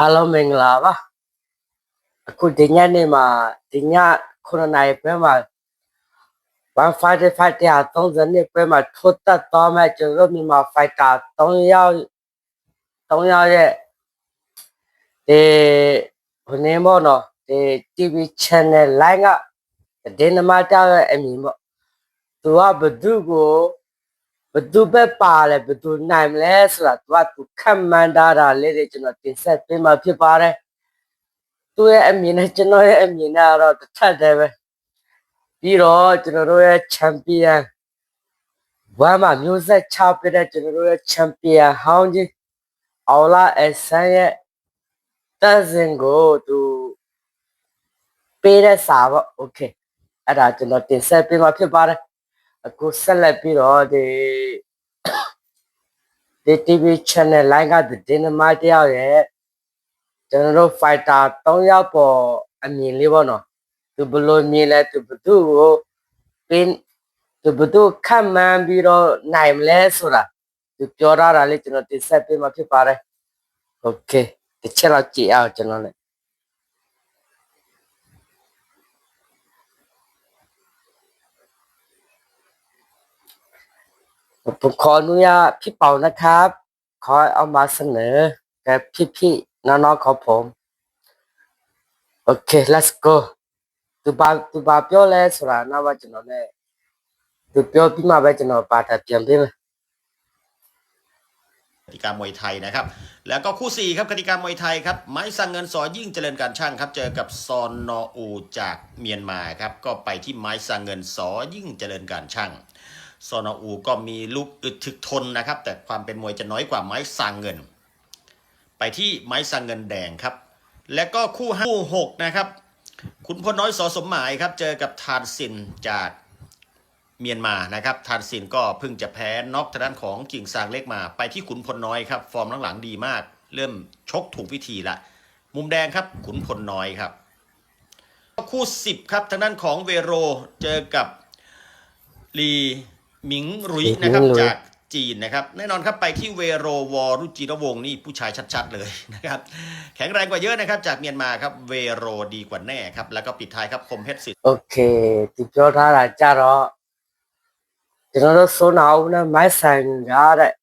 အားလုံးမင်္ဂလာပါအခုဒီညနေမှာဒီည9နာရီပဲမှာ155တရား30နှစ်ပဲမှာထိုးတက်သွားမဲ့ကျွန်တော်တို့မြန်မာ fighter 3ယောက်3ယောက်ရဲ့ဒီဘယ်နေမောနော်ဒီ TV channel line ကဒီနမတားရဲ့အမည်ပေါ့သူကဘသူကို ဘသူပဲပါလဲဘသူနိုင်မလဲဆိုတာသူကသူခံမှန်းတာတာလေးတွေကျွန်တော်တင်ဆက်ပေးမှာဖြစ်ပါတယ်သူ့ရဲ့အမြင်နဲ့ကျွန်တော်ရဲ့အမြင်နဲ့ကတော့တစ်ထပ်တည်းပဲပြီးတော့ကျွန်တော်တို့ရဲ့ချန်ပီယံဝမ်းမှာမျိုးဆက်ချပြတဲ့ကျွန်တော်တို့ရဲ့ချန်ပီယံဟောင်းကြီးအော်လာအဆန်ရဲ့တက်စင်ကိုသူပေးတဲ့စာပေါ့โอเคအဲ့ဒါကျွန်တော်တင်ဆက်ပေးမှာဖြစ်ပါတယ် အခုဆက်လက်ပြီးတော့ဒီဒီ TV channel line ကဒီနမတယောက်ရဲ့ကျွန်တော်တို့ fighter 3ယောက်ပေါ်အမြင်လေးပေါ့နော်သူဘလို့မြင်လဲသူဘသူ့ကိုပင်းသူဘသူ့ခံမှန်းပြီးတော့နိုင်မလဲဆိုတာသူပြောထားတာလေးကျွန်တော်တင်ဆက်ပေးမှာဖြစ်ပါတယ် okay တစ်ချက်တော့ကြည့်အောင်ကျွန်တော်လည်း ผมขออนุญาตพี่เป่านะครับ ขอเอามาเสนอแก่พี่ๆน้องๆของผม โอเค let's go သူဘာသူဘာပြောလဲဆိုတာနောက်မှကျွန်တော်လည်းသူပြောပြီးမှပဲကျွန်တော်ပါတာပြန်ပေးမယ် กติกามวยไทยนะครับ แล้วก็คู่สี่ครับกติกามวยไทยครับ ไม้สังเงินสอยิ่งเจริญการช่างครับ เจอกับซอนนออูจากเมียนมาครับ ก็ไปที่ไม้สังเงินสอยิ่งเจริญการช่าง ซอนอูก็มีลูกอึดถึกทนนะครับ แต่ความเป็นมวยจะน้อยกว่าไม้สังเงิน ไปที่ไม้สังเงินแดงครับ และก็คู่ห้าคู่หกนะครับคุณพลน้อยสอสมหมายครับเจอกับทานสินจากเมียนมานะครับทานสินก็เพิ่งจะแพ้น็อกทางด้านของกิ่งซางเล็กมา ไปที่ขุนพลน้อยครับ ฟอร์มหลังๆดีมาก เริ่มชกถูกวิธีละ มุมแดงครับขุนพลน้อยครับ คู่ 10 ครับทางด้านของเวโรเจอกับลี หมิงหรุยนะครับ หมิงหรุย จากจีนนะครับ แน่นอนครับไปที่เวโรวอรุจิรวงศ์นี่ผู้ชายชัดๆเลยนะครับ แข็งแรงกว่าเยอะนะครับ จากเมียนมาครับเวโรดีกว่าแน่ครับ แล้วก็ปิดท้ายครับคมเพชรศิษย์ โอเคသူပြောထားတာကြတော့ကျွန်တော်တို့စိုးနာဦးနဲ့မိုက်ဆိုင်ရတဲ့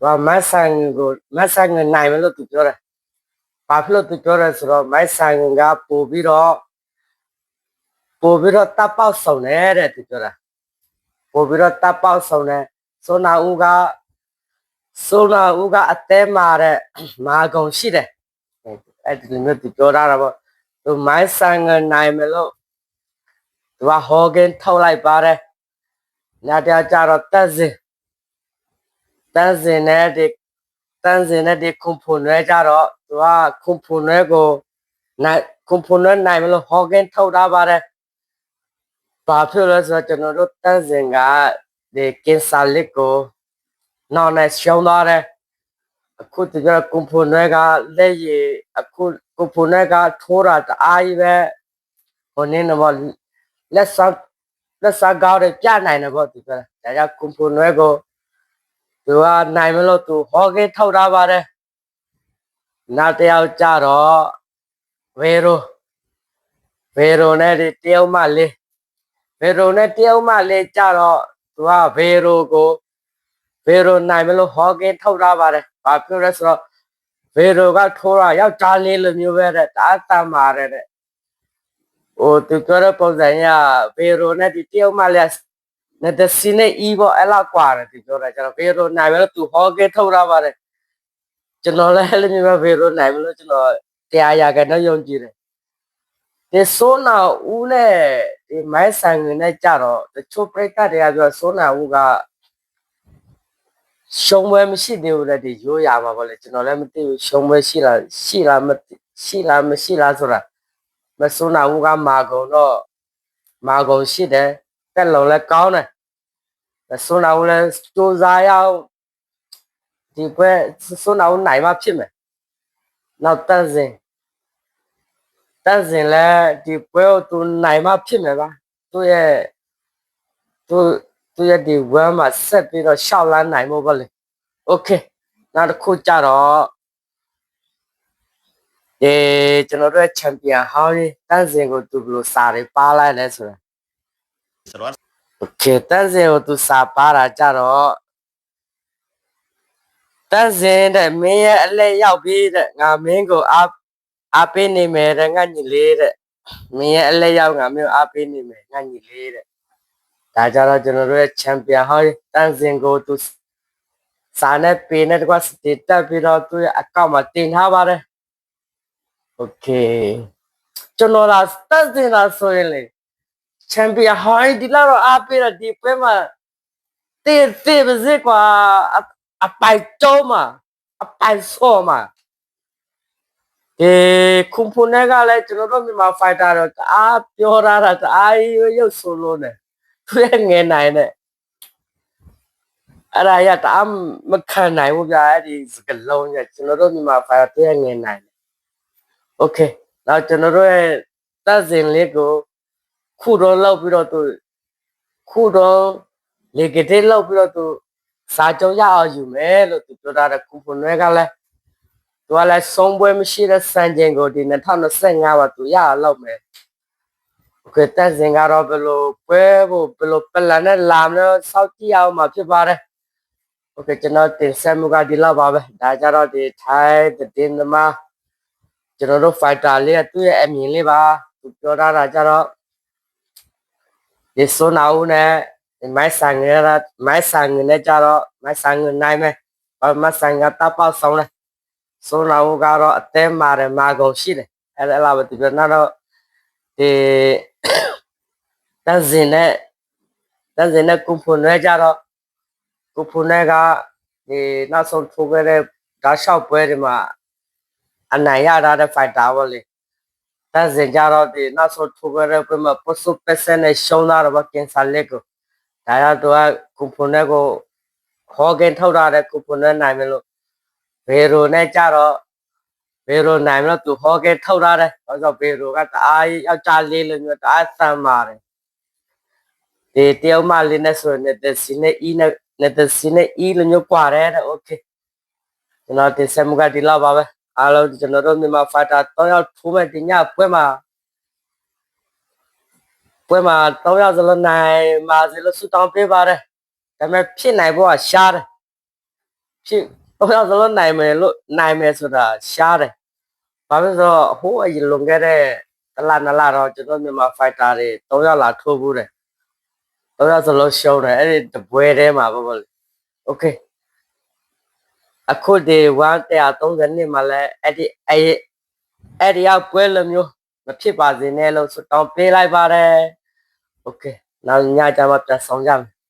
ဟိုမိုက်ဆိုင်ကိုမိုက်ဆိုင်ကနိုင်မလို့သူပြောတယ်ဘာဖြစ်လို့သူပြောတယ်ဆိုတော့မိုက်ဆိုင်ကပို့ပြီးတော့ပို့ပြီးတော့တပ်ပေါက်ဆောင်တယ်တဲ့သူပြောတာ ပို့ပြီးတော့တပ်ပေါက်ဆောင်တယ်စိုးနာဦးကစိုးနာဦးကအသေးမာတဲ့မာကုံရှိတယ်အဲ့ဒီလိုမျိုးသူပြောတာပေါ့သူမိုက်ဆိုင်ကနိုင်မလို့သူကဟောဂင်ထုတ်လိုက်ပါတယ်။နောက်တစ်ကြတော့တက်စင်တက်စင်နဲ့ဒီတက်စင်နဲ့ဒီကွန်ဖုန်ရဲကြတော့သူကကွန်ဖုန်ရဲကိုနိုင်ကွန်ဖုန်ရဲနိုင်မလို့ဟောဂင်ထုတ်တာပါတယ်။ ဘာဖြစ်လဲဆိုတော့ကျွန်တော်တို့တက်စင်ကဒီကင်ဆာလစ်ကိုနောက်နဲ့ရှုံးသွားတယ်။အခုတကယ်ကွန်ဖုန်ရဲကလက်ရည်အခုကွန်ဖုန်ရဲကထိုးတာတအားကြီးပဲဟိုနင်းတော့လက်စားလက်စားကောင်းတယ်ပြနိုင်တယ်ပေါ့သူပြောတာဒါကြောင့်ကွန်ပူနွဲကိုသူကနိုင်မလို့သူဟောကင်းထောက်ထားပါတယ်နောက်တစ်ယောက်ကြတော့ဝေရိုဝေရိုနဲ့ဒီတယောက်မှလေး ဝေရိုနဲ့တယောက်မှလေးကြတော့သူကဝေရိုကိုဝေရိုနိုင်မလို့ဟောကင်းထောက်ထားပါတယ်ဘာပြောလဲဆိုတော့ဝေရိုကထိုးတာယောက်ျားလေးလိုမျိုးပဲတဲ့တအားတမ်းပါတယ်တဲ့ ဟိုသူပြောတဲ့ပုံစံကဗေရိုနဲ့ဒီတယောက်မှလည်းနဲ့တစီနဲ့အီးပေါ့အဲ့လောက်กว่าတယ်သူပြောတာကျွန်တော်ဗေရိုနိုင်ပဲလို့သူဟောကဲထုတ်ရပါတယ်ကျွန်တော်လည်းအဲ့လိုမျိုးပဲဗေရိုနိုင်မလို့ကျွန်တော်တရားရကန်တော့ယုံကြည်တယ်ဒီဆိုနာဦးနဲ့ ဒီမိုင်းဆိုင်ငွေနဲ့ကြတော့တချို့ပြိတ္တတွေကပြောဆိုနာဦးကရှုံးပွဲမရှိသေးဘူးလေဒီရိုးရမှာပေါ့လေကျွန်တော်လည်းမသိဘူးရှုံးပွဲရှိလားရှိလားမသိရှိလားမရှိလားဆိုတာမဆုနာဦးကမာကုံတော့မာကုံရှိတယ်တက်လုံလည်းကောင်းတယ်မဆုနာဦးလည်းစူးစားရအောင်ဒီဘက်ဆုနာဦးနိုင်မှဖြစ်မယ်နောက်တက်စင် တက်စင်လည်းဒီပွဲကိုသူနိုင်မှဖြစ်မယ်ပါသူ့ရဲ့သူသူရဲ့ဒီဝမ်းမှာဆက်ပြီးတော့ရှောက်လန်းနိုင်ဖို့ပါလေโอเคနောက်တစ်ခုကြတော့ ဒီကျွန်တော်တို့ချန်ပီယံဟောင်းကြီးတန်းစင်ကိုသူဘယ်လိုစာတွေပါလိုက်လဲဆိုတာ สารวัตร โอเคတန်းစင်ကိုသူစာပါတာကြတော့တန်းစင်တဲ့မင်းရဲ့အလဲရောက်ပြီတဲ့ငါမင်းကိုအား အားပေးနေမယ်တဲ့ငါညီလေးတဲ့မင်းရဲ့အလဲရောက်ငါမင်းကိုအားပေးနေမယ်ငါညီလေးတဲ့ဒါကြတော့ကျွန်တော်တို့ရဲ့ချန်ပီယံဟောင်းကြီးတန်းစင်ကိုသူစာနဲ့ပေနဲ့တကွာစတေတက်ပြီးတော့သူ့ရဲ့အကောင့်မှာတင်ထားပါတယ် โอเคကျွန်တော်လာတက်စင်လာဆိုရင်လေချန်ပီယံဟိုင်းဒီလာတော့အားပေးတော့ဒီပွဲမှာတေးတေးပါစေကွာအအပိုင်တော့မှာအပိုင်ဆော့မှာ ဒီကွန်ပိုနယ်ကလည်းကျွန်တော်တို့မြန်မာဖိုက်တာတော့တအားပြောရတာတအားရုပ်ဆိုလို့ ਨੇ သူရဲ့ငယ်နိုင်တဲ့အဲ့ဒါရတအားမခံနိုင်ဘူးဗျာအဲ့ဒီစကလုံးရကျွန်တော်တို့မြန်မာဖိုက်တာသူရဲ့ငယ်နိုင်တယ် โอเคနောက်ကျွန်တော်တို့ရဲ့တက်စဉ်လေးကိုခုတော့လောက်ပြီးတော့သူခုတော့လေကတဲ့လောက်ပြီးတော့သူစာကြုံရအောင်ယူမယ်လို့သူပြောတာကူပွန်ရွဲကလည်း သူကလည်းစုံပွဲမရှိတဲ့စံချိန်ကိုဒီ2025ပါသူရအောင်လုပ်မယ်โอเคတက်စဉ်ကတော့ဘယ်လိုပွဲဖို့ဘယ်လိုပလန်နဲ့လာမလို့စောင့်ကြည့်အောင်မှာဖြစ်ပါတယ်โอเคကျွန်တော်တင်ဆက်မှုကဒီလောက်ပါပဲဒါကြတော့ဒီထိုင်းတင်သမား ကျွန်တော်တို့ fighter လေးကသူ့ရဲ့အမြင်လေးပါသူပြောထားတာကြတော့ဒီဆိုနာဦးနဲ့ဒီမိုက်ဆန်ငယ်ကမိုက်ဆန်ငယ်နဲ့ကြတော့မိုက်ဆန်ငယ်နိုင်မယ်ဘာမိုက်ဆန်ကတပ်ပေါက်ဆောင်လဲ ဆိုနာဦးကတော့အသေးမာတယ်မာကုန်ရှိတယ်အဲ့ဒါလားပဲသူပြောနောက်တော့ဒီတန်စင်နဲ့တန်စင်နဲ့ကုဖွန်နဲ့ကြတော့ကုဖွန်နဲ့ကဒီနောက်ဆုံးထိုးခဲ့တဲ့ဓာတ်လျှောက်ပွဲတွေမှာအနိုင်ရတာတဲ့ fighter ပေါ့လေတန်းစင်ကြတော့ဒီနောက်ဆုံးထိုးခဲ့တဲ့ပြမပစုပစနဲ့ရှုံးလာတော့ကင်ဆာလက်ကိုဒါရတော့ကွန်ဖုန်နဲ့ကိုဟော်ဂင်ထုတ်တာတဲ့ကွန်ဖုန်နဲ့နိုင်မယ်လို့ ဘေရိုနဲ့ကြတော့ဘေရိုနိုင်မလို့သူဟောခဲ့ထုတ်ထားတယ်။ဘာလို့ဘေရိုကတအားယောက်ျားလေးလိုမျိုးတအားစမ်းပါတယ်။ဒီတယောက်မလေးနဲ့ဆိုရင်တစင်းနဲ့အီနဲ့နဲ့တစင်းနဲ့အီလိုမျိုးကွာတယ်တဲ့။ Okay ။ကျွန်တော်ဒီဆက်မှုကဒီလောက်ပါပဲ။အားလုံးကျွန်တော်တို့မြန်မာဖိုက်တာ၃ယောက်ထိုးမဲ့ဒီညပွဲမှာပွဲမှာ၃ယောက်စလုံးနိုင်ပါစေလို့ဆုတောင်းပေးပါတယ်။ဒါပေမဲ့ဖြစ်နိုင်ဖို့ကရှားတယ်။ဖြစ် ဟုတ်ကဲ့သလုံးနိုင်မယ်လို့နိုင်မယ်ဆိုတာရှားတယ်။ဘာဖြစ်လို့ဟိုးအရင်လွန်ခဲ့တဲ့တလနလတော့ကျွန်တော်မြန်မာဖိုက်တာတွေ၃ရောက်လာထိုးဘူးတယ်။၃ရောက်သလုံးရှုံးတယ်အဲ့ဒီတပွဲထဲမှာပေါ့ပေါ့။ Okay အခုဒီ130နှစ်မှာလည်းအဲ့ဒီအဲ့အဲ့ဒီရောက်ပွဲလိုမျိုးမဖြစ်ပါစေနဲ့လို့တောင်းပေးလိုက်ပါတယ်။ Okay နောက်ညကြမှာပြန်ဆောင်ကြမယ်။